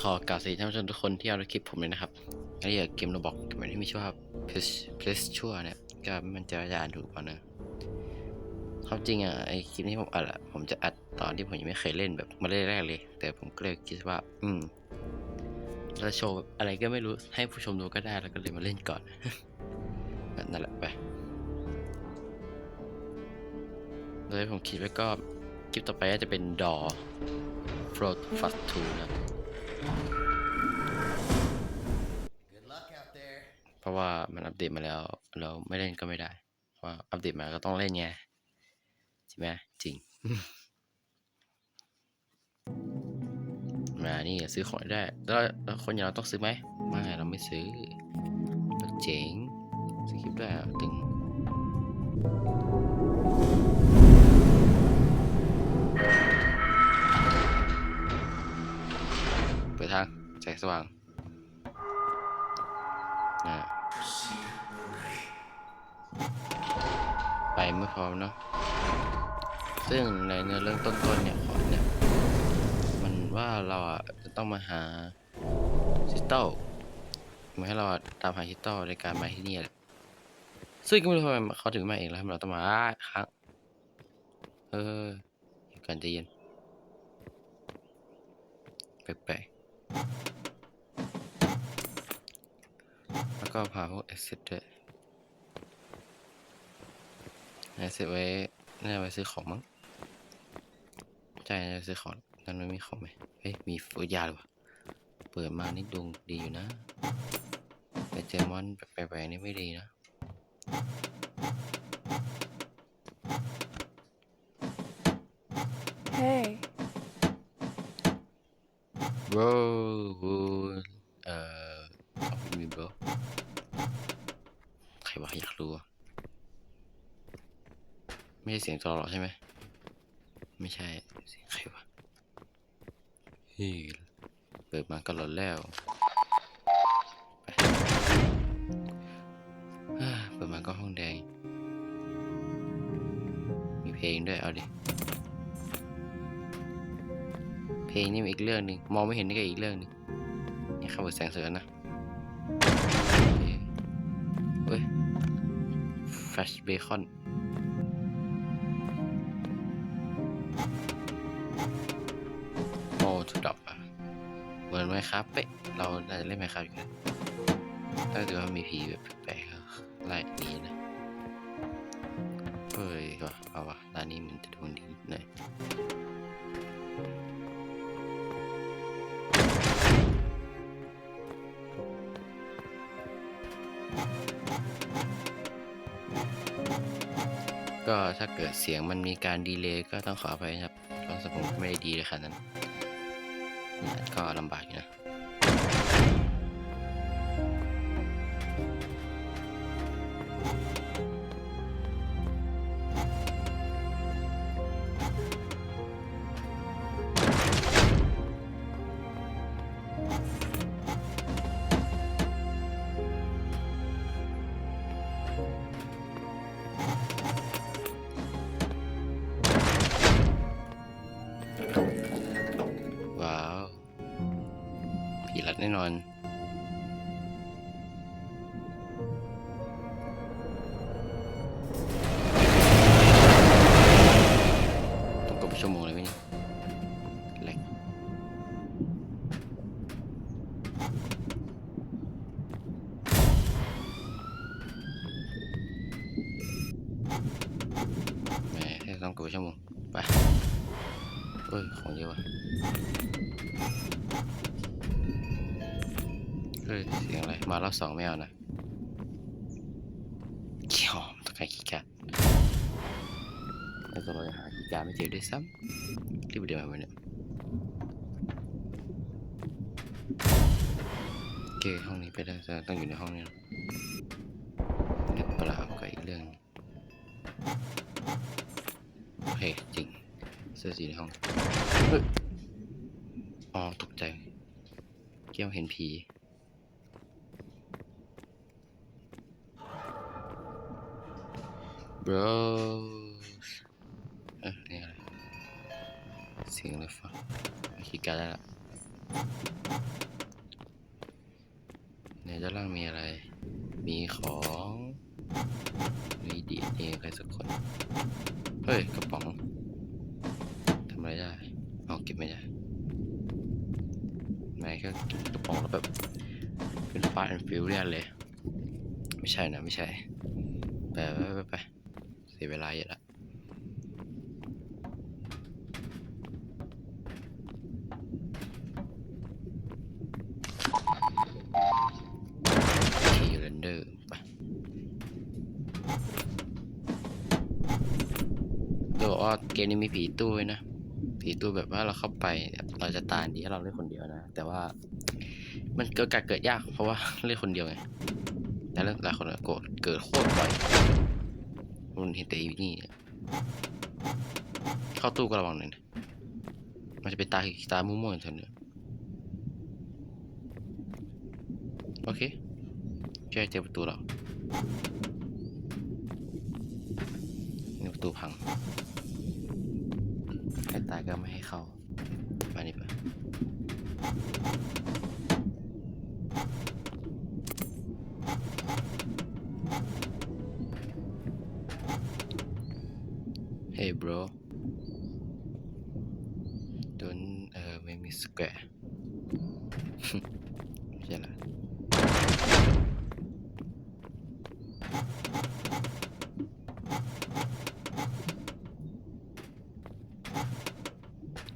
ขอกล่าวสวัสดีท่านผู้ชมทุกคนที่เอาดูคลิปผมเลยนะครับอันนี้เกมโรบอกเกมที่มีชื่อว่า Plus Plus ชั่วเนี่ยก็มันจะจะอ่านถูกเปล่านะความจริงอะไอคลิปนี้ผมอัดอะผมจะอัดตอนที่ผมยังไม่เคยเล่นแบบมาเล่นแรกเลย แต่ผมก็เลยคิดว่า อืมเราโชว์แบบอะไรก็ไม่รู้ให้ผู้ชมดูก็ได้แล้วก็เลยมาเล่นก่อนนั่นแหละไปโดยผมคิดไว้ก็คลิปต่อไปจะเป็นดอ Float Fast 2นะ Good luck out there. เพราะว่ามันอัปเดตมาแล้ว เราไม่เล่นก็ไม่ได้ เพราะว่าอัปเดตมาก็ต้องเล่นไงใช่ไหมจริง มานี่ซื้อของได้ แล้วแล้วคนอย่างเราต้องซื้อไหมไม่เราไม่ซื้อเราเจ๋งสคริปต์ได้อะตึง งแสงสว่างไปไม่พร้อมเนาะซึ่งในเนื้อเรื่องต้นๆเนี่ยขอเนี่ยมันว่าเราอะจะต้องมาหาชิตเต้ลมาให้เราตามหาชิตเต้ลในการมาที่นี่แหละซึ่งก็ไม่รู้ทำไมเขาถึงมาเองแล้วทำไมเราต้องมาค้างเอออยู่กันใจเย็นแปลก แล้วก็พาพวกเอ็กซิด้วยน่าจไว้น่าไว้ซื้อของมั้งใช่น่าจะซื้อของนั่นไม่มีของไหมเฮ้ย มีฟอยาหรือเปล่าเปิดมานี่ดวงดีอยู่นะแต่เจอมอนแปลกๆนี่ไม่ดีนะ Hey, บรเอ่อขอบคุณมีบรใครวะอยากรู้อะไม่ใช่เสียงจอหรอใช่ไหมไม่ใช่เสียงใครวะเฮ้ยเปิดมาก็หลอนแล้วเปิดมาก็ห้องแดง มีเพลงด้วยเอาดิ เพลงนี่มันอีกเรื่องหนึ่งมองไม่เห็นนี่ก็อีกเรื่องหนึ่งนี่เข้าเปิดแสงเสริญนะเฮ้ย Flash Bacon ครับเป๊ะเราน่าจะเล่นไหมครับอยู่กันถ้าเกิดว่ามีผีแบบแปลกๆไล่หนีนะเฮ้ยก็เอาวะร้านนี้มันจะโดนดีหน่อยก็ถ้าเกิดเสียงมันมีการดีเลย์ก็ต้องขออภัยครับเพราะสมองไม่ได้ดีเลยขนาดนั้นก็ลำบากอยู่นะ ว้าว ผีรัดแน่นอน อารอบสองไม่เอานะขี้หอมต้องใครขี้กาดแล้วก็เราจะหาขี้กาดไม่เจอด้วยซ้ำรีบเดี๋ยวมาวันเนี่ยโอเคห้องนี้ไปได้จะต้องอยู่ในห้องนี้นะเประหลาก็อีกเรื่องโอเคจริงเสื้อสีในห้องอ๋อตกใจ เกี้ยวเห็นผี bro เอ๊ะนี่อะไรเสียงอะไรฟังคีย์การ์ดได้ละในด้านล่างมีอะไร มีของมีดีเอใครสักคน เฮ้ย กระป๋องทำอะไรได้ เอาเก็บไม่ได้ไม่ก็กระป๋องแล้วแบบเป็นฟาดฟิวเรียนเลย ไม่ใช่นะ ไม่ใช่ ไปไปไปไป สียเวลาเยอะละคีเรนเดอร์ไปจะบอกว่าเกมนี้มีผีตู้ด้วยนะ ผีตู้แบบว่าเราเข้าไป เราจะตายดีถ้าเราเล่นคนเดียวนะ แต่ว่ามันเกิดการเกิดยากเพราะว่าเล่นคนเดียวไงแต่เรื่องหลายคนโกรธเกิดโคตรบ่อย มันเห็นแต่อีนี่เนี่ยเข้าตู้ก็ระวังหน่อยนะมันจะเป็นตาตามั่วๆอย่างเท่านี้โอเคแค่เจอประตูแล้วนี่ประตูพังใครตายก็ไม่ให้เข้านี่ปะ Hey bro don't uh make me square ไม่ใช่ละ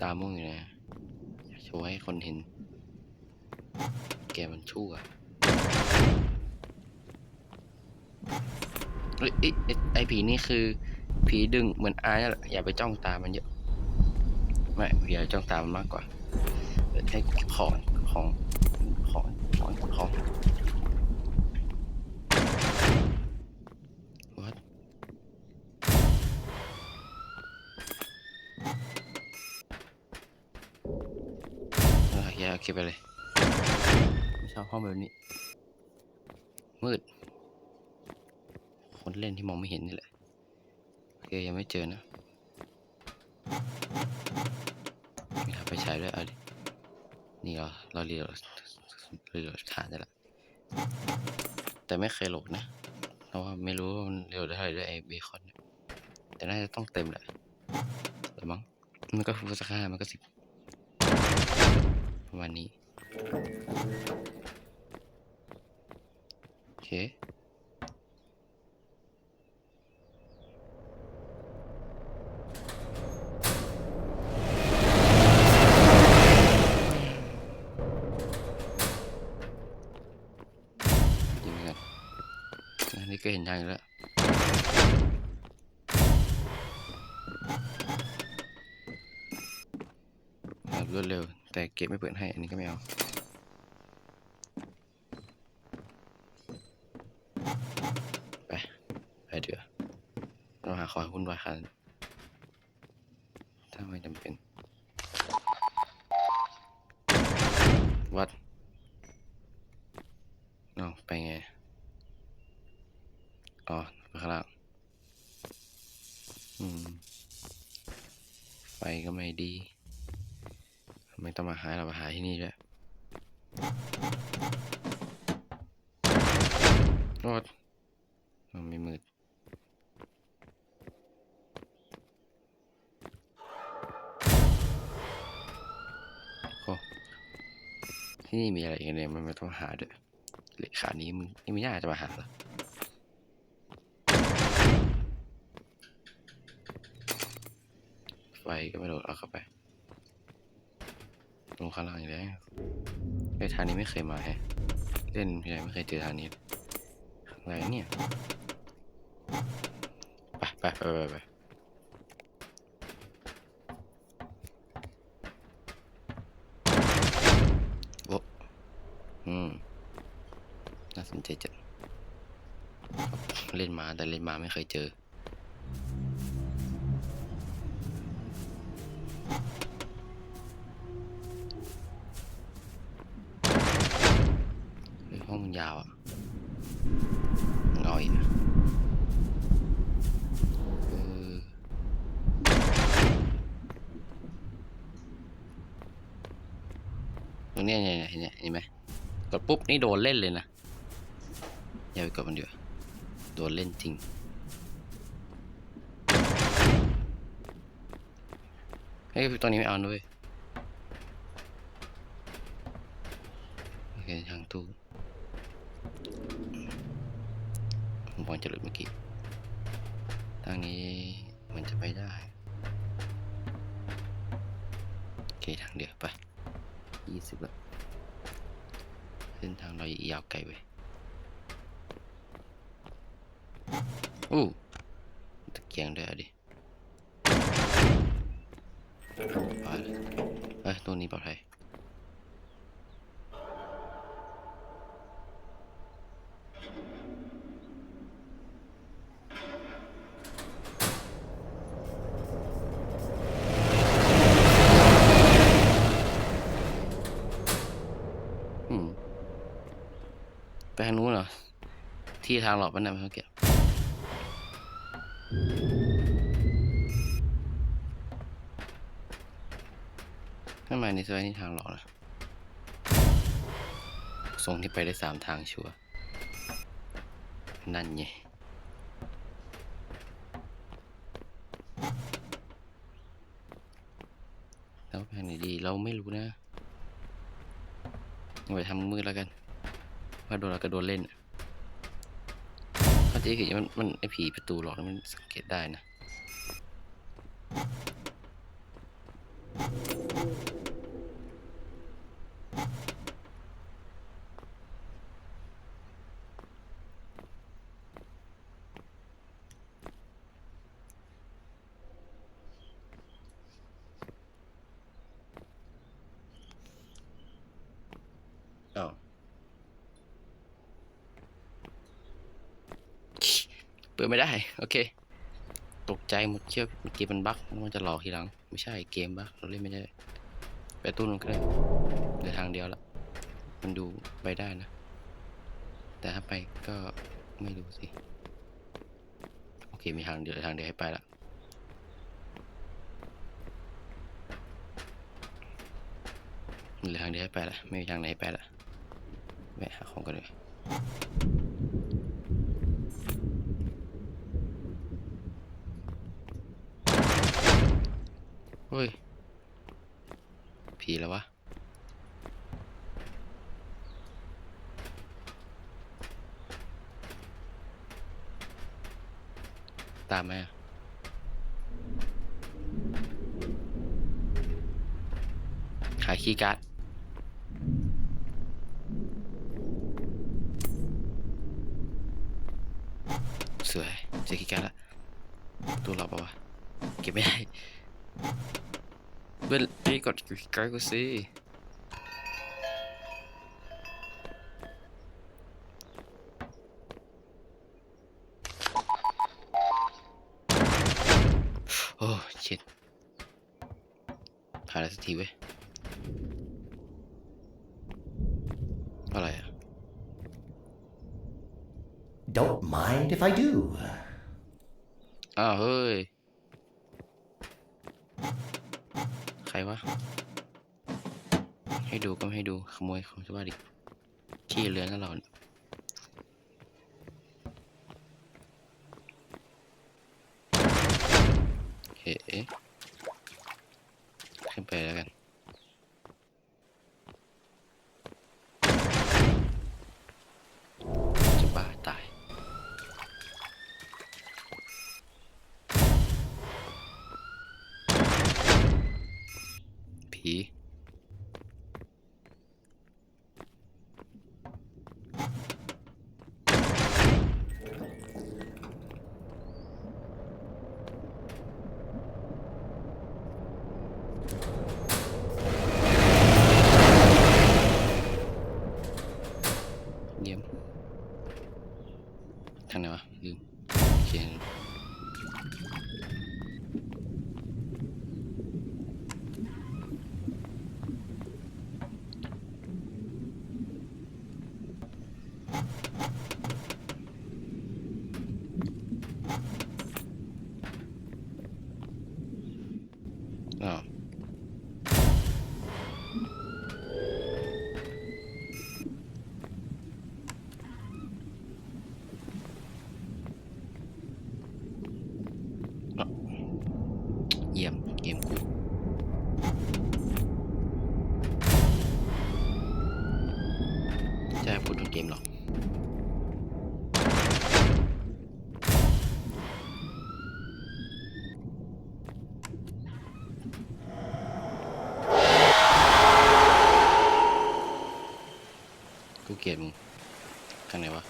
ตาม่วงอยู่นะโชว์ให้คนเห็น แกมันชั่วเฮ้ยเอ้ยเอ้ยไอผีนี่คือ ผีดึงเหมือนอายนั่นแหละอย่าไปจ้องตามันเยอะ ไม่อย่าจ้องตามันมากกว่า ให้ของของของของของ what เอาอย่าเก็บไปเลยไม่ชอบห้องแบบนี้ มืด คนเล่นที่มองไม่เห็นนี่แหละโอเคยังไม่เจอนะมีทางไปใช้ด้วยเอาดิ นี่เราเราเรียนเรียนฐานได้ละ แต่ไม่เคยโหลดนะ เพราะว่าไม่รู้ว่ามันเร็วได้เท่าไหร่ด้วยไอ้เบคอนเนี่ยแต่น่าจะต้องเต็มแหละหรือมั้งมันก็ฟูสักห้ามันก็สิบประมาณนี้ โอเค อันนี้ก็เห็นทางอยู่แล้วแบบรวดเร็ว แต่เก็บไม่เปิดให้ อันนี้ก็ไม่เอาไป ไปเดี๋ยวเราหาคอยหุ้นวายคันถ้าไม่จำเป็น วัด เอาไปไง อ๋อไปข้างล่าง อืม ไฟก็ไม่ดี ไม่ต้องมาหา เรามาหาที่นี่ด้วยรอดมันไม่มืดโอ้ที่นี่มีอะไรกันเนี่ยมันไม่ต้องหาด้วยเลขานี้มึงนี่ไม่น่าจะมาหาหรอไฟก็ไม่โดดเอาเข้าไป งข้างล่างอีกแล้วไอ้ทางนี้ไม่เคยมาแฮะ เล่นที่ไหนไม่เคยเจอทางนี้อะไรเนี่ย ไปไปไปไปไปโอ้อืม น่าสนใจจังเล่นมาแต่เล่นมาไม่เคยเจอ เนี้ยเนี่ยเนี่ยเห็นไหมเห็นไหมกดปุ๊บนี่โดนเล่นเลยนะอย่าไปกดมันเดียวาโดนเล่นจริงเฮ้ยตอนนี้ไม่เอาด้วยโอเคทางตู้ผมบอลจะหลุดเมื่อกี้ทางนี้มันจะไปได้โอเคทางเดียวไป ยี่สิบละเส้นทางเรายาวไกลไปอู้ตะเกียงได้อะดิไปเลยเอ้ยตัวนี้ปลอดภัยอืมไปทางนู้นเหรอ ที่ทางหลอกมันนะเมื่อกี้ทำไมในซอยนี่ทางหลอกนะทรงที่ไปได้สามทางชัวร์นั่นไงแล้วไปทางไหนดีเราไม่รู้นะเอาไปทำมืดแล้วกัน ว่าโดนเราก็โดนเล่น อะถ้าจะผีมันมันไอผีประตูหลอกมันสังเกตได้นะ เปิดไม่ได้ โอเค ตกใจหมดเชื่อเมื่อกี้มันบั๊กมันจะหลอกทีหลัง ไม่ใช่เกมบั๊กเราเล่นไม่ได้ ไปตู้นู้นก็ได้เหลือทางเดียวละมันดูไปได้นะ แต่ถ้าไปก็ไม่รู้สิ โอเค มีทางเดียวทางเดียวให้ไปละเหลือทางเดียวให้ไปละไม่มีทางไหนไปละแวะหาของกันเลย เฮ้ย ผีแล้ววะ ตามไหมขายคีย์การ์ดสวยเจอคีย์การ์ดละ ตัวเราปะวะ เก็บไม่ได้ เว้ยนี่กดคีย์การ์ดกูสิโอ้ชิดผ่านแล้วสักทีเว้ย อะไรอะ Don't mind if I do. อ้าวเฮ้ย ใค รวะ ให้ดูก็ไม่ให้ดูขโมยของชาวบ้านดิขี้เรือนนั่นเราเนี่ยโอเคขึ้นไปแล้วกัน จะบ้าตาย ผี เยี่ยมทางไหนวะลืมเขียนอ้าว จะพูดถึงเกมหรอก กูเกลียดมึงข้างไหนวะ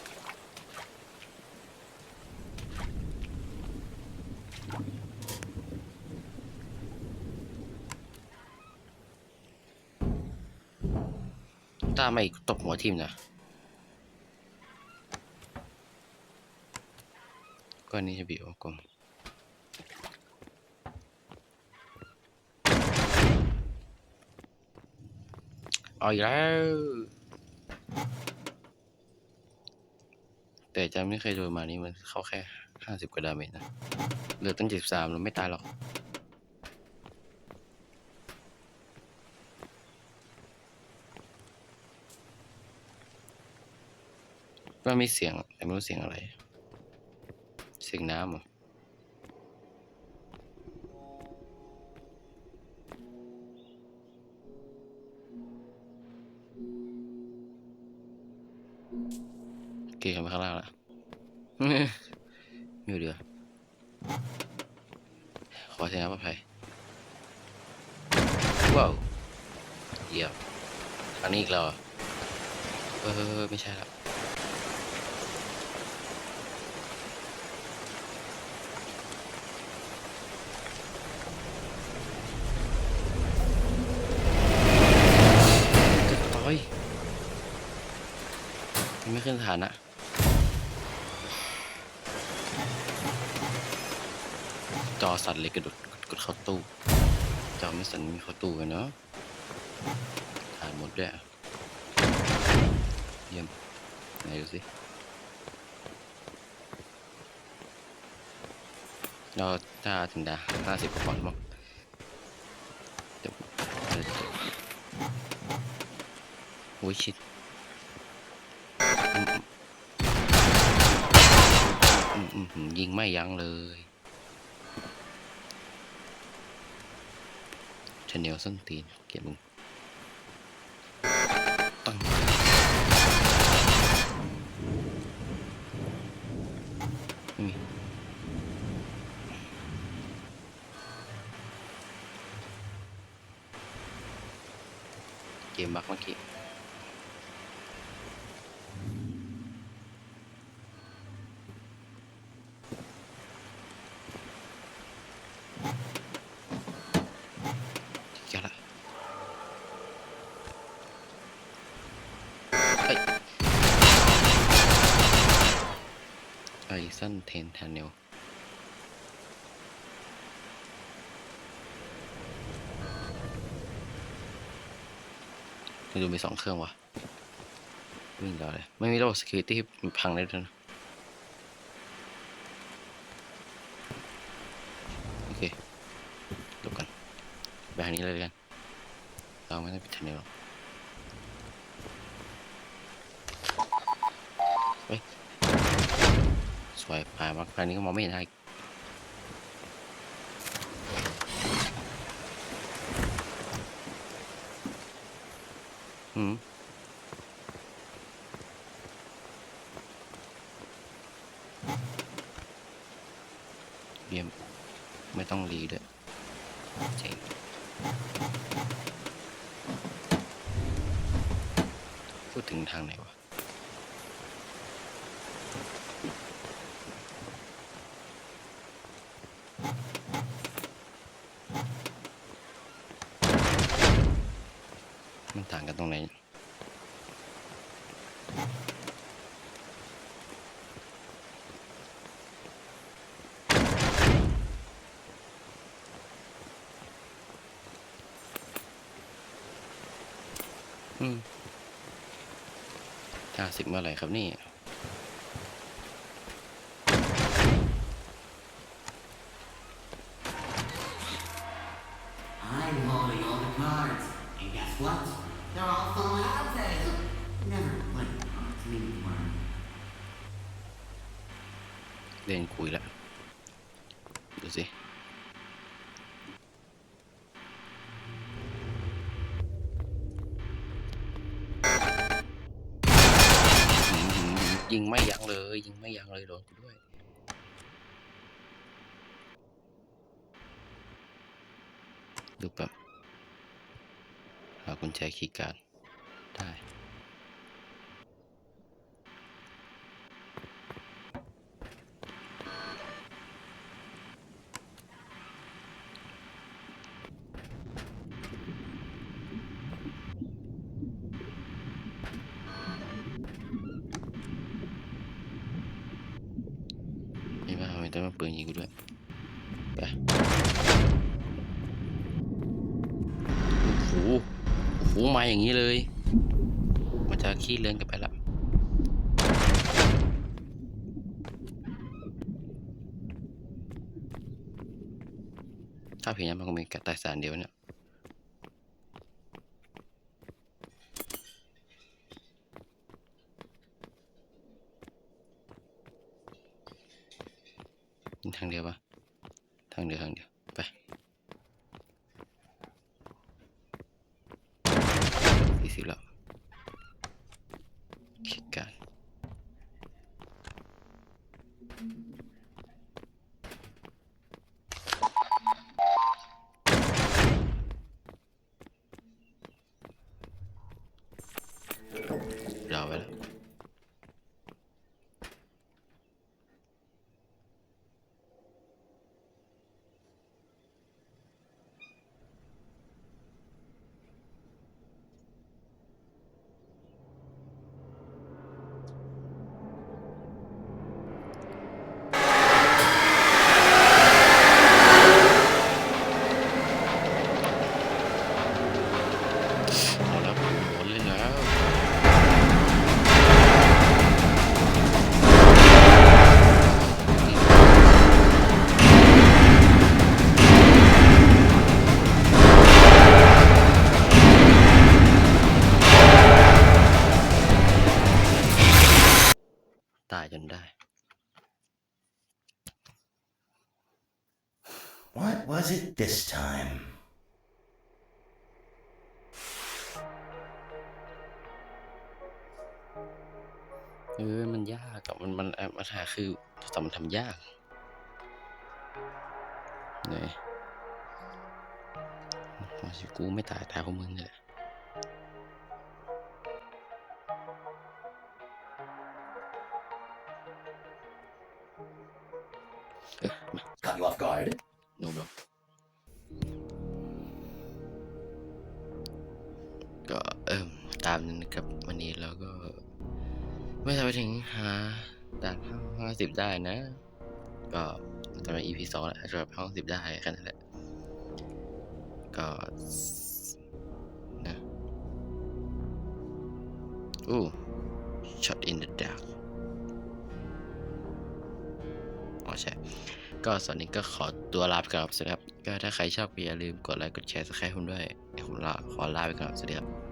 ตามมาอีกตบหัวทิมนะก้อนนี้จะบีบกลมเอาอีกแล้ว แต่จำไม่เคยโดนมานี่มันเข้าแค่ห้าสิบกว่าดาเมจนะเหลือตั้งเจ็ดสามเราไม่ตายหรอกว่ามีเสียงแต่ไม่รู้เสียงอะไร เสียงน้ำเหรอ เกันไปข้างล่างละไม่อยู่เดือขอเสียงน้ำปลอดภัยว้าวเยี่ยมอันนี้อีกแล้วเออไม่ใช่ละเกิดต่อยยังไม่ขึ้นฐานอะ จอสั่นเลยกระโดดกดเข้าตู้จอไม่สั่นมีเข้าตู้กันเนาะฐานหมดด้วยอะเยี่ยมไหนดูสิเราถ้าถึงดาห้าสิบก่อนมั้งจบโอ้ยชิดยิงไม่ยั้งเลยชา แนลส้นตีนเก็บมึงตั้งไม่เกมบักเมื่อกี้ละเฮ้ยไอ ซันเทนแทนเนลดูมีสองเครื่องวะวิ่งรอเลย ไม่มีระบบ security มันพังได้ด้วยนะ โอเคหลบกันไปทางนี้เลยกัน เราไม่ได้ปิดทันเดียวหรอกเฮ้ย สวยผ่านมาครั้งนี้ก็มองไม่เห็นอะไรอืมเยี่ยม ไม่ต้องรีด้วยเจ๋ง พูดถึงทางไหนวะ มันต่างกันตรงไหน อืม ห้าสิบเมื่อไหร่ครับนี่ I'm loading all the cards. And guess what? They're all falling out there. Never play cards anymore. เล่นคุยแล้วดูสิ ยิงไม่ยั้งเลย ยิงไม่ยั้งเลยโดนกูด้วย ดูแบบหากุญแจคีย์การ์ดได้ แต่ว่าทำไมต้องมาปืนยิงกูด้วยไปโอ้โหโอ้โหมาอย่างนี้เลย มันจะขี้เลื่อนกันไปละถ้าเพียงนั้นมันคงมีกระต่ายสารเดียวเนี่ย What was it this time? เออมันยากอะมันมันเอ่อปัญหาคือสมันทำยากเนี่ยมาสิกูไม่ตายตายเพราะมึงนี่แหละเออมา Caught you off guard? โน ไม่ทำไปถึงหาด่านห้าห้าสิบได้นะ ก็ตอนนี้ EP สองแหล้วสำหรับห้องสิบได้แค่นั้นแหละ ก็นะอู้ shot in the dark อ๋อใช่ ก็ส่วนนี้ก็ขอตัวลาไปก่อนครับสวัสดีครับ ก็ถ้าใครชอบก็อย่าลืมกดไลค์กดแชร์สไครต์ผมด้วย ผมลาขอลาไปก่อนครับสวัสดีครับ